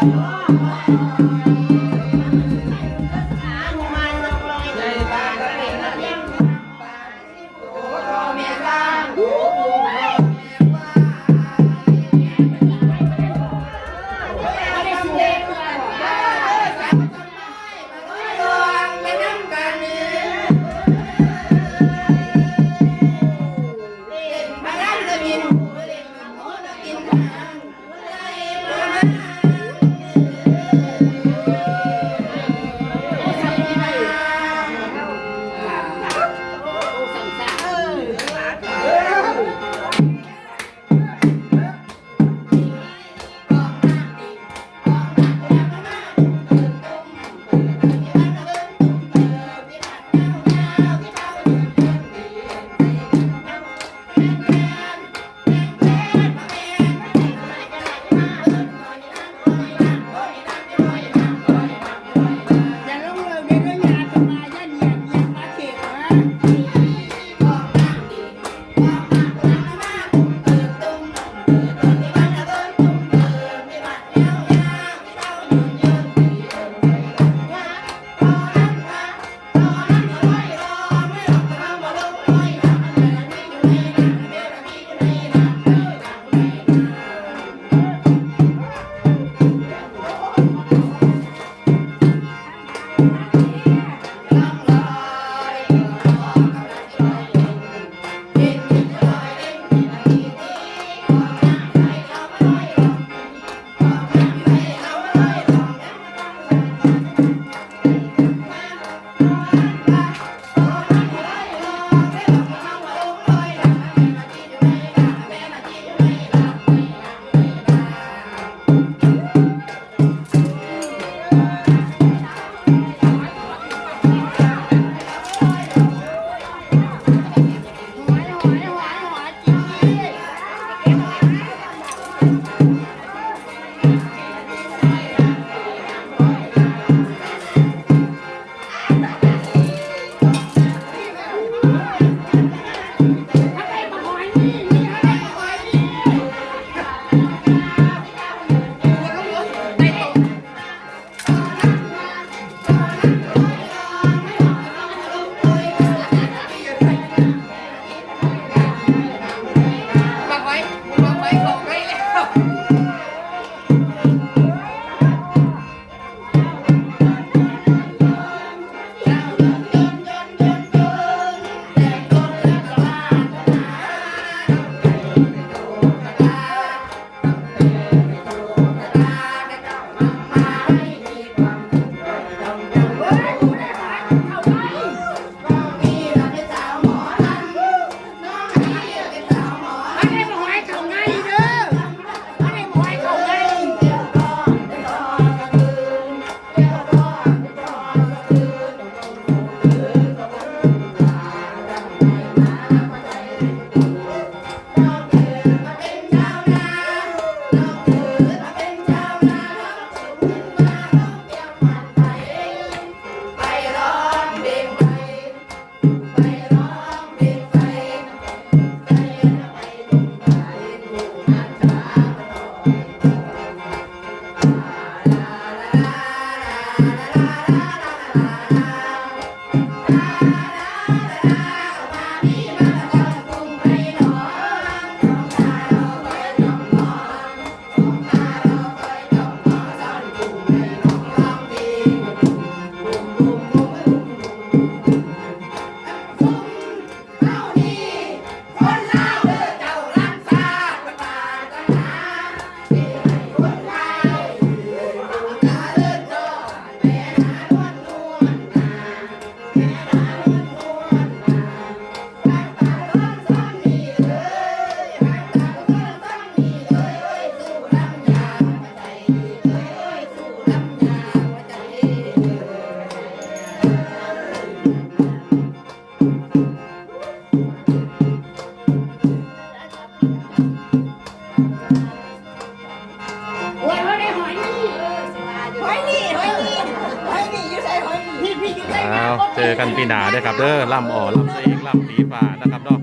Thank you. Hola. ปีหนาด้ครับเด้อล่ำอ่อล่ำเสกล่ำปีฝานะครับเนาะ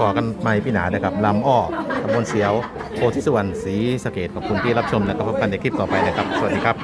พอกันใหม่พี่หนานะครับลำอ้อตำบลเสียวโพธิสวรรณศรีสะเกดขอบคุณที่รับชมนะครับพบกันในคลิปต่อไปนะครับ สวัสดีครับ